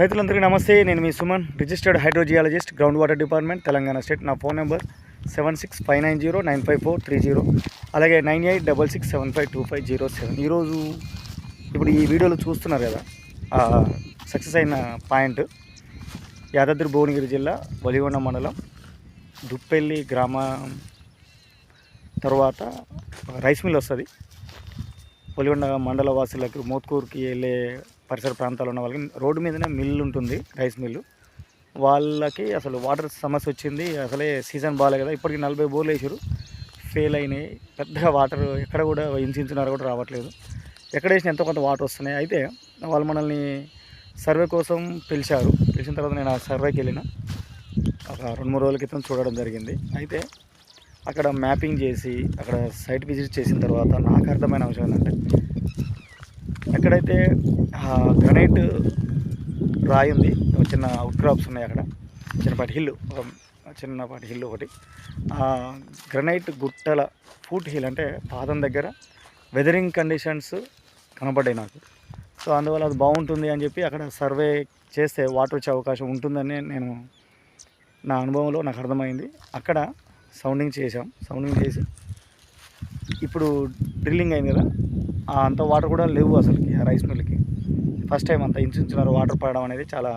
రైతులందరికీ నమస్తే. నేను మీ Suman registered hydrogeologist ground water department Telangana state. నా phone number seven six five nine zero nine five four three zero అలాగే nine eight double six seven five two five zero seven. ఈరోజు ఇప్పుడు ఈ వీడియోలో చూస్తున్నారు కదా సక్సెస్ అయిన point. Yadadri Bhuvanagiri జిల్లా వలిగొండ మండలం దుప్పెల్లి గ్రామం తర్వాత రైస్ మిల్ వస్తుంది. బలిగొండ మండల వాసులకు మోత్కూరుకి వెళ్ళే పరిసర ప్రాంతాల్లో ఉన్న వాళ్ళకి రోడ్డు మీదనే మిల్లు ఉంటుంది రైస్ మిల్లు వాళ్ళకి అసలు వాటర్ సమస్య వచ్చింది. అసలే సీజన్ బాగాలే కదా. ఇప్పటికి నలభై బోర్లు వేసారు. ఫెయిల్ అయినాయి. పెద్దగా వాటర్ ఎక్కడ కూడా ఇంచున్నారు కూడా రావట్లేదు. ఎక్కడ వేసినా ఎంతో కొంత వాటర్ వస్తున్నాయి. అయితే వాళ్ళు మనల్ని సర్వే కోసం పిలిచారు. పిలిచిన తర్వాత నేను ఆ సర్వేకి వెళ్ళిన. ఒక రెండు మూడు రోజుల క్రితం చూడడం జరిగింది. అయితే అక్కడ మ్యాపింగ్ చేసి అక్కడ సైట్ విజిట్ చేసిన తర్వాత నాకు అర్థమైన అంశం ఏంటంటే ఇక్కడైతే గ్రనైట్ రాయి ఉంది. చిన్న క్రాప్స్ ఉన్నాయి అక్కడ. చిన్నపాటి హిల్ ఒక చిన్నపాటి హిల్ ఒకటి. గ్రనైట్ గుట్టల ఫూట్ హిల్ అంటే పాదం దగ్గర వెదరింగ్ కండిషన్స్ కనపడ్డాయి నాకు. సో అందువల్ల అది బాగుంటుంది అని చెప్పి అక్కడ సర్వే చేస్తే వాటర్ వచ్చే అవకాశం ఉంటుందని నేను నా అనుభవంలో నాకు అర్థమైంది. అక్కడ సౌండింగ్ చేసాం సౌండింగ్ చేసి ఇప్పుడు డ్రిల్లింగ్ అయింది కదా? అంత వాటర్ కూడా లేవు అసలుకి ఆ రైస్ మిల్కి ఫస్ట్ టైం అంత ఇంచున్నారు వాటర్ పడడం అనేది చాలా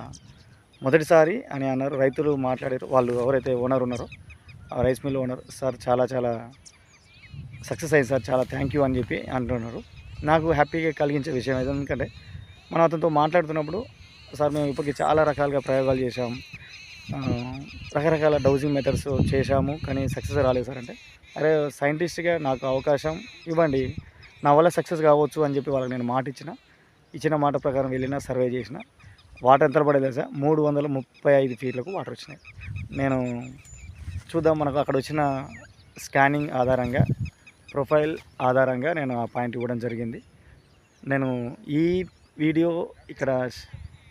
మొదటిసారి అని అన్నారు. రైతులు మాట్లాడారు. వాళ్ళు ఎవరైతే ఓనర్ ఉన్నారో ఆ రైస్ మిల్ ఓనర్ సార్ చాలా చాలా సక్సెస్ అయింది సార్ చాలా థ్యాంక్ యూ అని చెప్పి అంటున్నారు. నాకు హ్యాపీగా కలిగించే విషయం ఏదో? ఎందుకంటే మనం అతనితో మాట్లాడుతున్నప్పుడు సార్ మేము ఇప్పటికి చాలా రకాలుగా ప్రయోగాలు చేశాం. రకరకాల డౌజింగ్ మెథడ్స్ చేశాము కానీ సక్సెస్ రాలేదు సార్ అంటే అరే సైంటిస్ట్గా నాకు అవకాశం ఇవ్వండి. నా వల్ల సక్సెస్ కావచ్చు అని చెప్పి వాళ్ళకి నేను మాట ఇచ్చిన. ఇచ్చిన మాట ప్రకారం వెళ్ళిన సర్వే చేసిన వాటర్ ఎంత పడేది సార్ మూడు వందల ముప్పై ఐదు ఫీట్లకు వాటర్ వచ్చినాయి. నేను చూద్దాం మనకు అక్కడ వచ్చిన స్కానింగ్ ఆధారంగా ప్రొఫైల్ ఆధారంగా నేను ఆ పాయింట్ ఇవ్వడం జరిగింది. నేను ఈ వీడియో ఇక్కడ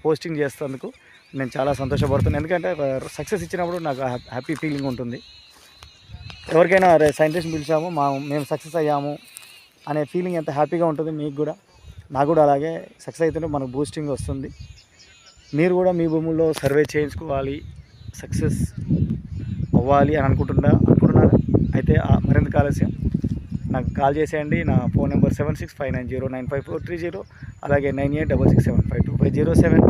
పోస్టింగ్ చేస్తేందుకు నేను చాలా సంతోషపడుతున్నాను ఎందుకంటే సక్సెస్ ఇచ్చినప్పుడు నాకు హ్యా- హ్యాపీ ఫీలింగ్ ఉంటుంది. ఎవరికైనా అరే సైంటిస్ట్ పిలిచాము మా మేము సక్సెస్ అయ్యాము అనే ఫీలింగ్ ఎంత హ్యాపీగా ఉంటుంది మీకు కూడా. నాకు కూడా అలాగే సక్సెస్ అయితేనే మనకు బూస్టింగ్ వస్తుంది. మీరు కూడా మీ భూముల్లో సర్వే చేయించుకోవాలి సక్సెస్ అవ్వాలి అని అనుకుంటున్నా అనుకుంటున్నారా? అయితే ఆ మరింత ఆలస్యం నాకు కాల్ చేసేయండి. నా phone number seven six five nine zero nine five four three zero అలాగే nine eight double six seven five two five zero seven